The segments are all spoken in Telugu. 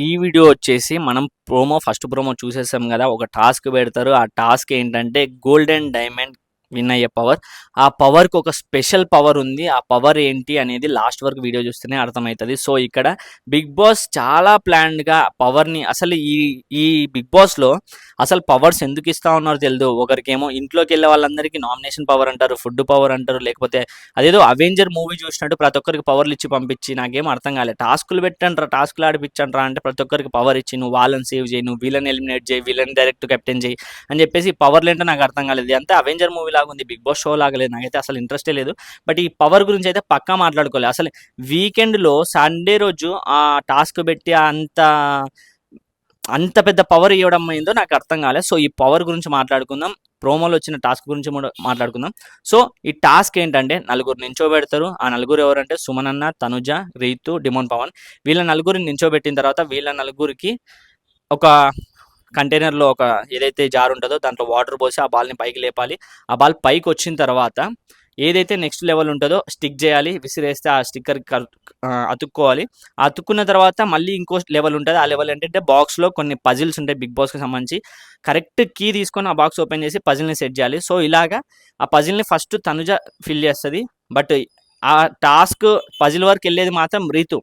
ఈ వీడియో వచ్చేసి మనం ప్రోమో ఫస్ట్ ప్రోమో చూసేసాం కదా ఒక టాస్క్ పెడతారు. ఆ టాస్క్ ఏంటంటే గోల్డెన్ డైమండ్ విన్ అయ్యే పవర్ ఆ పవర్కి ఒక స్పెషల్ పవర్ ఉంది. ఆ పవర్ ఏంటి అనేది లాస్ట్ వరకు వీడియో చూస్తేనే అర్థమవుతుంది. సో ఇక్కడ బిగ్ బాస్ చాలా ప్లాన్డ్గా పవర్ని అసలు ఈ ఈ బిగ్ బాస్లో అసలు పవర్స్ ఎందుకు ఇస్తా ఉన్నారో తెలియదు ఒకరికేమో ఇంట్లోకి వెళ్ళే వాళ్ళందరికీ నామినేషన్ పవర్ అంటారు ఫుడ్ పవర్ అంటారు లేకపోతే అదేదో అవెంజర్ మూవీ చూసినట్టు ప్రతి ఒక్కరికి పవర్లు ఇచ్చి పంపించి నాకేం అర్థం కాలేదు టాస్కులు పెట్టంటారా టాస్కులు ఆడిపించంటారా అంటే ప్రతి ఒక్కరికి పవర్ ఇచ్చి నువ్వు వాళ్ళని సేవ్ చేయి నువ్వు వీళ్ళని ఎలిమినేట్ చేయి వీళ్ళని డైరెక్ట్ కెప్టెన్ చేయి అని చెప్పేసి పవర్లు ఏంటో నాకు అర్థం కాలేదు. అంతే అవెంజర్ మూవీలో లాగా ఉంది బిగ్ బాస్ షో లాగా లేదు నాకైతే అసలు ఇంట్రెస్టే లేదు. బట్ ఈ పవర్ గురించి అయితే పక్కా మాట్లాడుకోలేదు అసలు వీకెండ్లో సండే రోజు ఆ టాస్క్ పెట్టి అంత అంత పెద్ద పవర్ ఇవ్వడం అయిందో నాకు అర్థం కాలేదు సో ఈ పవర్ గురించి మాట్లాడుకుందాం. ప్రోమోలో వచ్చిన టాస్క్ గురించి కూడా మాట్లాడుకుందాం. సో ఈ టాస్క్ ఏంటంటే నలుగురు నించోబెడతారు. ఆ నలుగురు ఎవరంటే సుమనన్న తనుజ రీతు డిమోన్ పవన్. వీళ్ళ నలుగురిని నించోబెట్టిన తర్వాత వీళ్ళ నలుగురికి ఒక కంటైనర్లో ఒక ఏదైతే జార్ ఉంటుందో దాంట్లో వాటర్ పోసి ఆ బాల్ని పైకి లేపాలి. ఆ బాల్ పైకి వచ్చిన తర్వాత ఏదైతే నెక్స్ట్ లెవెల్ ఉంటుందో స్టిక్ చేయాలి విసిరేస్తే ఆ స్టిక్కర్ అతుక్కోవాలి. అతుక్కున్న తర్వాత మళ్ళీ ఇంకో లెవెల్ ఉంటుంది. ఆ లెవెల్ ఏంటంటే బాక్స్లో కొన్ని పజిల్స్ ఉంటాయి బిగ్ బాస్కి సంబంధించి. కరెక్ట్ కీ తీసుకొని ఆ బాక్స్ ఓపెన్ చేసి పజిల్ని సెట్ చేయాలి. సో ఇలాగా ఆ పజిల్ని ఫస్ట్ తనుజ ఫిల్ చేస్తుంది. బట్ ఆ టాస్క్ పజిల్ వరకు వెళ్ళేది మాత్రం రీతు.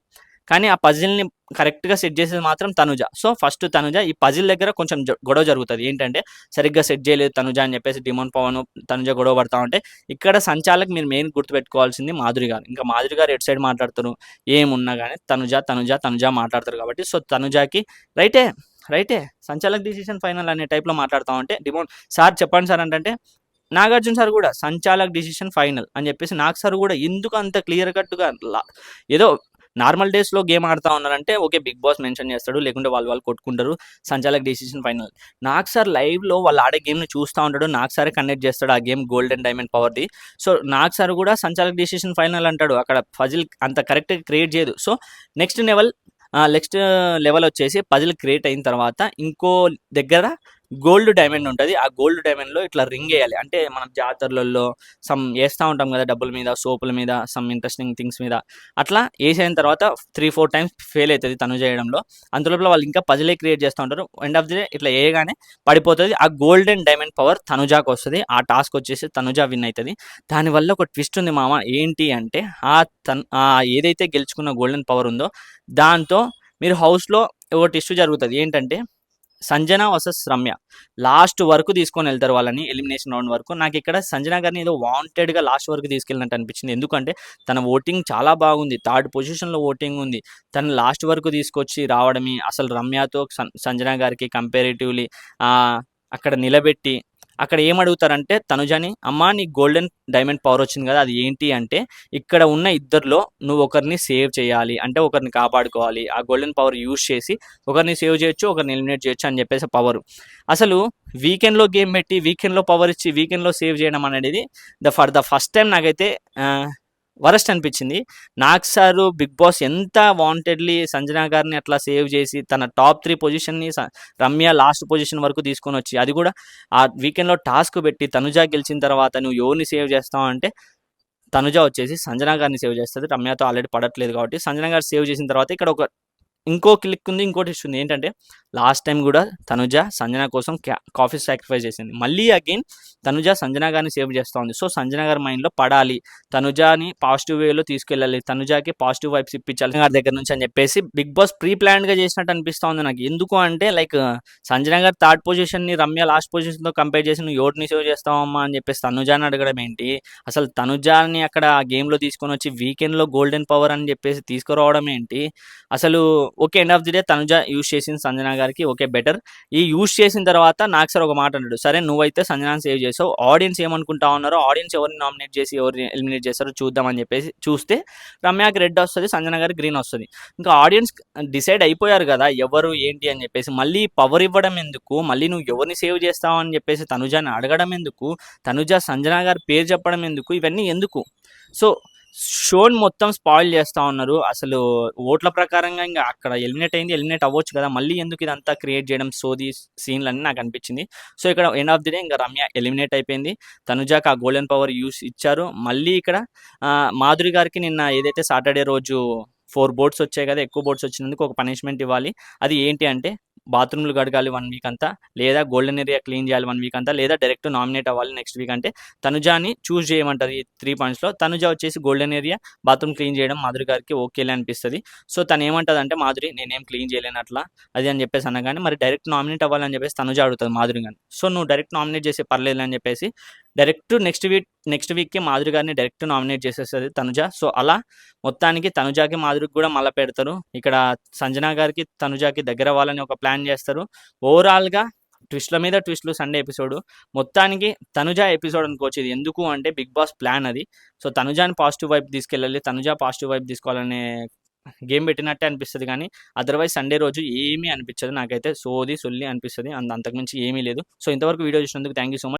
కానీ ఆ పజిల్ని కరెక్ట్గా సెట్ చేసేది మాత్రం తనుజ. సో ఫస్ట్ తనుజ ఈ పజిల్ దగ్గర కొంచెం జ- గొడవ జరుగుతుంది. ఏంటంటే సరిగ్గా సెట్ చేయలేదు తనుజ అని చెప్పేసి డిమోన్ పవన్ తనుజ గొడవ పడతా ఉంటే ఇక్కడ సంచాలక్ మీరు మెయిన్ గుర్తుపెట్టుకోవాల్సింది మాధురి గారు. ఇంకా మాధురి గారు ఎటు సైడ్ మాట్లాడుతారు ఏమున్నా కానీ తనుజ తనుజ తనుజ మాట్లాడతారు కాబట్టి సో తనుజాకి రైటే రైటే సంచాలక్ డిసిషన్ ఫైనల్ అనే టైప్లో మాట్లాడుతూ ఉంటే డిమోన్ సార్ చెప్పండి సార్ అంటే నాగార్జున సార్ కూడా సంచాలక్ డిసిషన్ ఫైనల్ అని చెప్పేసి నాకు సార్ కూడా ఎందుకు అంత క్లియర్ కట్గా ఏదో నార్మల్ డేస్లో గేమ్ ఆడుతా ఉన్నారంటే ఓకే బిగ్ బాస్ మెన్షన్ చేస్తాడు లేకుంటే వాళ్ళు వాళ్ళు కొట్టుకుంటారు సంచాలక్ డెసిషన్ ఫైనల్. నాకు సార్ లైవ్లో వాళ్ళు ఆడే గేమ్ని చూస్తూ ఉంటాడు నాకు సారే కండక్ట్ చేస్తాడు ఆ గేమ్ గోల్డెన్ డైమండ్ పవర్ది. సో నాకు సార్ కూడా సంచాలక్ డెసిషన్ ఫైనల్ అంటాడు అక్కడ పజిల్ అంత కరెక్ట్గా క్రియేట్ చేయదు. So next level next level వచ్చేసి పజిల్ క్రియేట్ అయిన తర్వాత ఇంకో దగ్గర గోల్డ్ డైమండ్ ఉంటుంది. ఆ గోల్డ్ డైమండ్లో ఇట్లా రింగ్ వేయాలి. అంటే మనం జాతరలలో సమ్ వేస్తూ ఉంటాం కదా డబ్బుల మీద సోపుల మీద సమ్ ఇంట్రెస్టింగ్ థింగ్స్ మీద. అట్లా వేసిన తర్వాత త్రీ ఫోర్ టైమ్స్ ఫెయిల్ అవుతుంది తను చేయడంలో. అందులోపల వాళ్ళు ఇంకా పజిలే క్రియేట్ చేస్తూ ఉంటారు. ఎండ్ ఆఫ్ ది డే ఇట్లా వేయగానే పడిపోతుంది. ఆ గోల్డెన్ డైమండ్ పవర్ తనుజాకు వస్తుంది. ఆ టాస్క్ వచ్చేసి తనుజా విన్ అవుతుంది దానివల్ల ఒక ట్విస్ట్ ఉంది మామ. ఏంటి అంటే ఆ తన్ ఆ ఏదైతే గెలుచుకున్న గోల్డెన్ పవర్ ఉందో దాంతో మీరు హౌస్లో ఒక ఇష్యూ జరుగుతుంది. ఏంటంటే సంజన వర్సెస్ రమ్య. లాస్ట్ వరకు తీసుకొని వెళ్తారు వాళ్ళని ఎలిమినేషన్ రౌండ్ వరకు. నాకు ఇక్కడ సంజన గారిని ఏదో వాంటెడ్గా లాస్ట్ వరకు తీసుకెళ్ళినట్టు అనిపించింది. ఎందుకంటే తన ఓటింగ్ చాలా బాగుంది. థర్డ్ పొజిషన్లో ఓటింగ్ ఉంది. తను లాస్ట్ వరకు తీసుకొచ్చి రావడమే అసలు రమ్యతో సం- సంజన గారికి కంపారిటివ్లీ అక్కడ నిలబెట్టి అక్కడ ఏం అడుగుతారంటే తనుజని అమ్మా నీ గోల్డెన్ డైమండ్ పవర్ వచ్చింది కదా అది ఏంటి అంటే ఇక్కడ ఉన్న ఇద్దరిలో నువ్వు ఒకరిని సేవ్ చేయాలి అంటే ఒకరిని కాపాడుకోవాలి ఆ గోల్డెన్ పవర్ యూజ్ చేసి ఒకరిని సేవ్ చేయొచ్చు ఒకరిని ఎలిమినేట్ చేయొచ్చు అని చెప్పేసి పవర్. అసలు వీకెండ్లో గేమ్ పెట్టి వీకెండ్లో పవర్ ఇచ్చి వీకెండ్లో సేవ్ చేయడం అనేది the for the first time నాకైతే వరస్ట్ అనిపించింది. నాగ్ సారు బిగ్ బాస్ ఎంత వాంటెడ్లీ సంజన గారిని అట్లా సేవ్ చేసి తన టాప్ త్రీ పొజిషన్ని రమ్య లాస్ట్ పొజిషన్ వరకు తీసుకొని వచ్చి అది కూడా ఆ వీకెండ్లో టాస్క్ పెట్టి తనుజ గెలిచిన తర్వాత నువ్వు ఎవరిని సేవ్ చేస్తావు అంటే తనుజ వచ్చేసి సంజన గారిని సేవ్ చేస్తుంది. రమ్యతో ఆల్రెడీ పడట్లేదు కాబట్టి సంజన గారు సేవ్ చేసిన తర్వాత ఇక్కడ ఒక ఇంకో క్లిక్ ఉంది ఇంకోటి ఇస్తుంది ఉంది. ఏంటంటే లాస్ట్ టైం కూడా తనుజ సంజన కోసం కాఫీ సాక్రిఫైస్ చేసింది. మళ్ళీ అగైన్ తనుజ సంజన గారిని సేవ్ చేస్తూ ఉంది సో సంజన గారి మైండ్లో పడాలి. తనుజాని పాజిటివ్ వేలో తీసుకెళ్ళాలి. తనుజాకి పాజిటివ్ వైబ్స్ ఇప్పించాలి. గారి దగ్గర నుంచి అని చెప్పేసి బిగ్ బాస్ ప్రీ ప్లాన్డ్గా చేసినట్టు అనిపిస్తూ ఉంది నాకు. ఎందుకు అంటే లైక్ సంజన గారు థర్డ్ పొజిషన్ని రమ్య లాస్ట్ పొజిషన్తో కంపేర్ చేసి నువ్వు ఎవరిని సేవ్ చేస్తావమ్మా? అని చెప్పేసి తనుజాని అడగడం ఏంటి? అసలు తనుజాని అక్కడ ఆ గేమ్లో తీసుకొని వచ్చి వీకెండ్లో గోల్డెన్ పవర్ అని చెప్పేసి తీసుకురావడం ఏంటి? అసలు okay end of the day Tanuja use చేసింది సంజన గారికి ఓకే బెటర్ ఈ యూస్ చేసిన తర్వాత నాకు సార్ ఒక మాట అన్నాడు సరే నువ్వైతే సంజనాన్ని సేవ్ చేసావు ఆడియన్స్ ఏమనుకుంటా ఉన్నారో ఆడియన్స్ ఎవరిని నామినేట్ చేసి ఎవరిని ఎలిమినేట్ చేస్తారో చూద్దామని చెప్పేసి చూస్తే రమ్యకి రెడ్ వస్తుంది సంజన గారికి గ్రీన్ వస్తుంది. ఇంకా ఆడియన్స్ డిసైడ్ అయిపోయారు కదా ఎవరు ఏంటి అని చెప్పేసి మళ్ళీ పవర్ ఇవ్వడం ఎందుకు మళ్ళీ నువ్వు ఎవరిని సేవ్ చేస్తావు అని చెప్పేసి తనుజాని అడగడం ఎందుకు తనుజ సంజన గారి పేరు చెప్పడం ఎందుకు ఇవన్నీ ఎందుకు? సో షోని మొత్తం స్పాయిల్ చేస్తా ఉన్నారు. అసలు ఓట్ల ప్రకారంగా ఇంకా అక్కడ ఎలిమినేట్ అయింది ఎలిమినేట్ అవ్వచ్చు కదా. మళ్ళీ ఎందుకు ఇదంతా క్రియేట్ చేయడం సోది సీన్లు అన్నీ నాకు అనిపించింది. సో ఇక్కడ ఎండ్ ఆఫ్ ది డే ఇంకా రమ్య ఎలిమినేట్ అయిపోయింది. తనుజాకి ఆ గోల్డెన్ పవర్ యూస్ ఇచ్చారు. మళ్ళీ ఇక్కడ మాధురి గారికి నిన్న ఏదైతే సాటర్డే రోజు ఫోర్ బోర్డ్స్ వచ్చాయి కదా ఎక్కువ బోర్డ్స్ వచ్చినందుకు ఒక పనిష్మెంట్ ఇవ్వాలి. అది ఏంటి అంటే బాత్రూమ్లు కడగాలి వన్ వీక్ అంతా లేదా గోల్డెన్ ఏరియా క్లీన్ చేయాలి వన్ వీక్ అంతా లేదా డైరెక్ట్ నామినేట్ అవ్వాలి నెక్స్ట్ వీక్ అంటే తనుజాని చూస్ చేయమంటారు ఈ త్రీ పాయింట్స్లో తనుజ వచ్చేసి గోల్డెన్ ఏరియా బాత్రూమ్ క్లీన్ చేయడం మాధురి గారికి ఓకేలే అనిపిస్తుంది. సో తను ఏమంటుంది అంటే మాధురి నేనేం క్లీన్ చేయలేను అట్లా అది అని చెప్పేసి అనగానే మరి డైరెక్ట్ నామినేట్ అవ్వాలని చెప్పేసి తనుజ అడుగుతుంది మాధురి గారిని. సో నువ్వు డైరెక్ట్ నామినేట్ చేసే పర్లేదు అని చెప్పేసి డైరెక్ట్ నెక్స్ట్ వీక్ నెక్స్ట్ వీక్కి మాధురి గారిని డైరెక్ట్ నామినేట్ చేసేస్తుంది తనుజ. సో అలా మొత్తానికి తనుజాకి మాధురికి కూడా మళ్ళీ పెడతారు. ఇక్కడ సంజన గారికి తనుజాకి దగ్గర అవ్వాలని ఒక ప్లాన్ చేస్తారు. ఓవరాల్గా ట్విస్ట్ల మీద ట్విస్ట్లు సండే ఎపిసోడ్. మొత్తానికి తనుజ ఎపిసోడ్ అనుకోవచ్చు. ఇది ఎందుకు అంటే బిగ్ బాస్ ప్లాన్ అది. సో తనుజాని పాజిటివ్ వైపు తీసుకెళ్ళాలి తనుజ పాజిటివ్ వైపు తీసుకోవాలనే గేమ్ పెట్టినట్టే అనిపిస్తుంది కానీ అదర్వైజ్ సండే రోజు ఏమీ అనిపించదు నాకైతే. సోది సొల్లి అనిపిస్తుంది. అంత అంతకుమించి ఏమీ లేదు. సో ఇంతవరకు వీడియో చూసినందుకు థ్యాంక్ యూ సో మచ్.